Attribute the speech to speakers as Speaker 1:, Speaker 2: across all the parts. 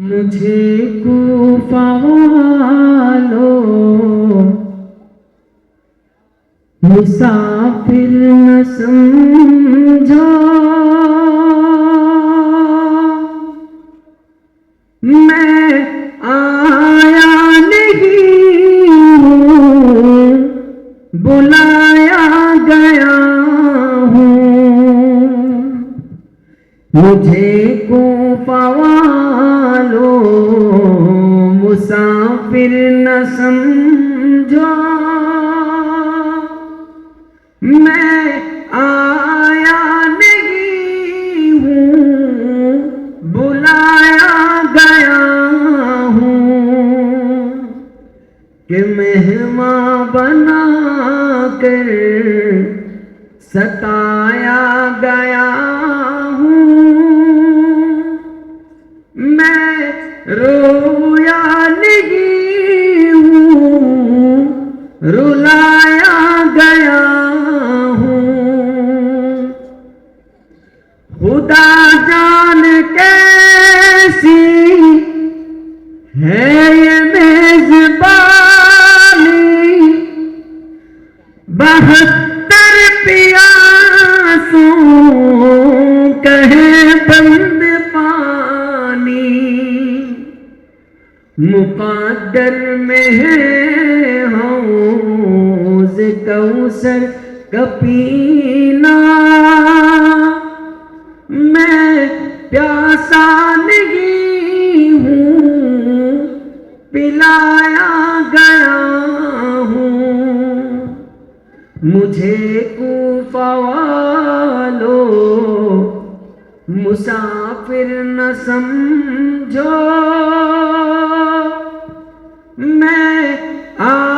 Speaker 1: मुझे कूफा वालों, मुसाफिर न समझा। मैं आया नहीं हूँ बुलाया गया हूँ। मुझे को पवालो मुसाफिर न समझो। मैं आया नहीं हूँ, बुलाया गया हूँ। कि मेहमा बना कर सताया खुदा जान कैसी है ये मेजबानी। बहत्तर पियासों कहे बंद पानी। मुकादर में है हौज कौसर कपीना प्यासा नहीं हूँ पिलाया गया हूँ। मुझे कूफा मुसाफिर न समझो। मैं आया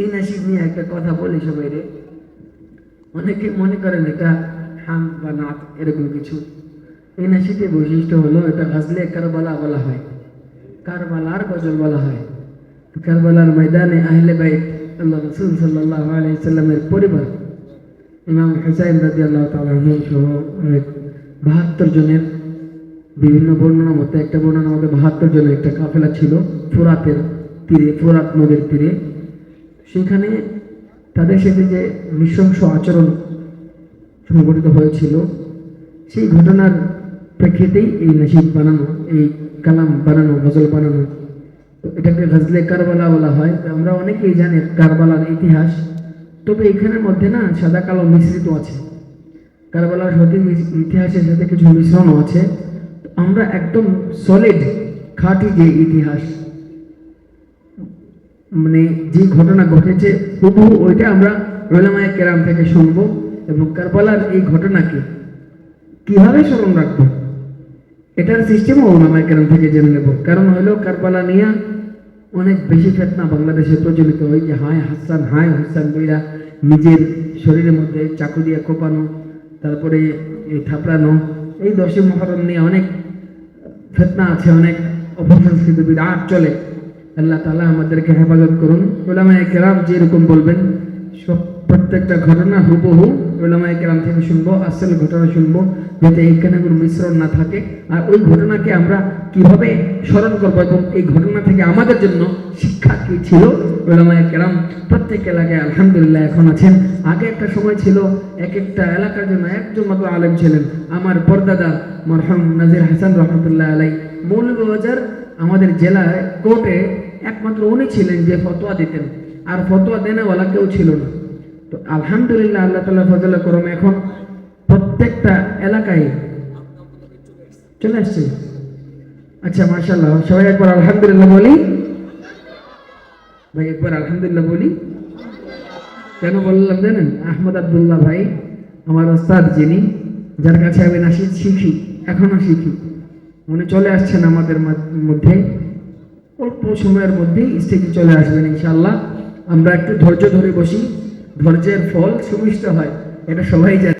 Speaker 1: এই নাসিব নিয়ে একটা কথা বলি সবাই রে। অনেকে মনে করেন এটা হাম বা নাথ এরকম কিছু। এই নাসিদের বৈশিষ্ট্য হলো এটা গাজলে কারবালা বলা হয়। কারবালার গজল বলা হয়। কারবালার ময়দানে আহলে বাইত আল্লাহ রসুল সাল্লাহ আলাইসাল্লামের পরিবার ইমাম হুসাইন রাজি আল্লাহ তালু সহ বাহাত্তর জনের বিভিন্ন বর্ণনার মধ্যে একটা বর্ণনার মধ্যে বাহাত্তর জনের একটা কাফেলা ছিল ফোরাতের তীরে, ফোরাত নদীর তীরে। সেখানে তাদের সাথে যে নৃশংস আচরণ সংঘটিত হয়েছিল, সেই ঘটনার প্রেক্ষিতেই এই নসিব বানানো, এই কালাম বানানো, গজল বানানো, তো এটাকে গজলে কারবালা বলা হয়। তো আমরা অনেকেই জানি কারবালার ইতিহাস। তবে এখানের মধ্যে না সাদা কালো মিশ্রিত আছে। কারবালার সঠিক ইতিহাসের সাথে কিছু মিশ্রণও আছে। আমরা একদম সলিড খাঁটি যে ইতিহাস মানে যে ঘটনা ঘটেছে হুবহু ওইটা আমরা রোলামায় কেরাম থেকে শুনব এবং কারবালার এই ঘটনাকে কীভাবে স্মরণ রাখব? এটার সিস্টেমও ওলামায় কেরাম থেকে জেনে নেব। কারণ হলো কারবালা নিয়ে অনেক বেশি ফেতনা বাংলাদেশে প্রচলিত হয় যে হায় হাসান, হায় হুসান বইরা নিজের শরীরের মধ্যে চাকু দিয়ে কোপানো, তারপরে এই থাপড়ানো, এই দশই মহরম নিয়ে অনেক ফেতনা আছে, অনেক অপসংস্কৃত বিরাট চলে। আল্লাহ তালা আমাদেরকে হেফাজত করুন। ওলামায় কেরাম যেরকম বলবেন, সব প্রত্যেকটা ঘটনা হুবহু ওলামায় কেরাম থেকে শুনব, আসল ঘটনা শুনব, যাতে এইখানে কোনো মিশ্রণ না থাকে। আর ওই ঘটনাকে আমরা কীভাবে স্মরণ করব এবং এই ঘটনা থেকে আমাদের জন্য শিক্ষা কি ছিল? ওলামায় কেরাম প্রত্যেক এলাকায় আলহামদুলিল্লাহ এখন আছেন। আগে একটা সময় ছিল, এক একটা এলাকার জন্য একজন মাত্র আলেম ছিলেন। আমার পরদাদা মরহম নাজির হাসান রহমতুল্লাহ আলাই মৌলবাজার আমাদের জেলায় কোর্টে একমাত্র উনি ছিলেন যে ফতোয়া দিতেন, আর ফতোয়া দেনেওয়ালা কেউ ছিল না। তো আলহামদুলিল্লাহ আল্লাহ তালা ফজল করম এখন প্রত্যেকটা এলাকায় চলে আসছে। আচ্ছা মার্শাল্লাহ সবাই একবার আলহামদুলিল্লাহ বলি। ভাই, একবার আলহামদুলিল্লাহ বলি। কেন বললাম জানেন? আহমদ আবদুল্লাহ ভাই, আমার ওস্তাদ যিনি, যার কাছে আমি নাসিদ শিখি, এখনও শিখি। উনি চলে আসছেন আমাদের মধ্যে। অল্প সময়ের মধ্যেই স্টেজে চলে আসবেন ইনশাল্লাহ আমরা একটু ধৈর্য ধরে বসি। ধৈর্যের ফল সুমিষ্ট হয়, এটা সবাই জানে।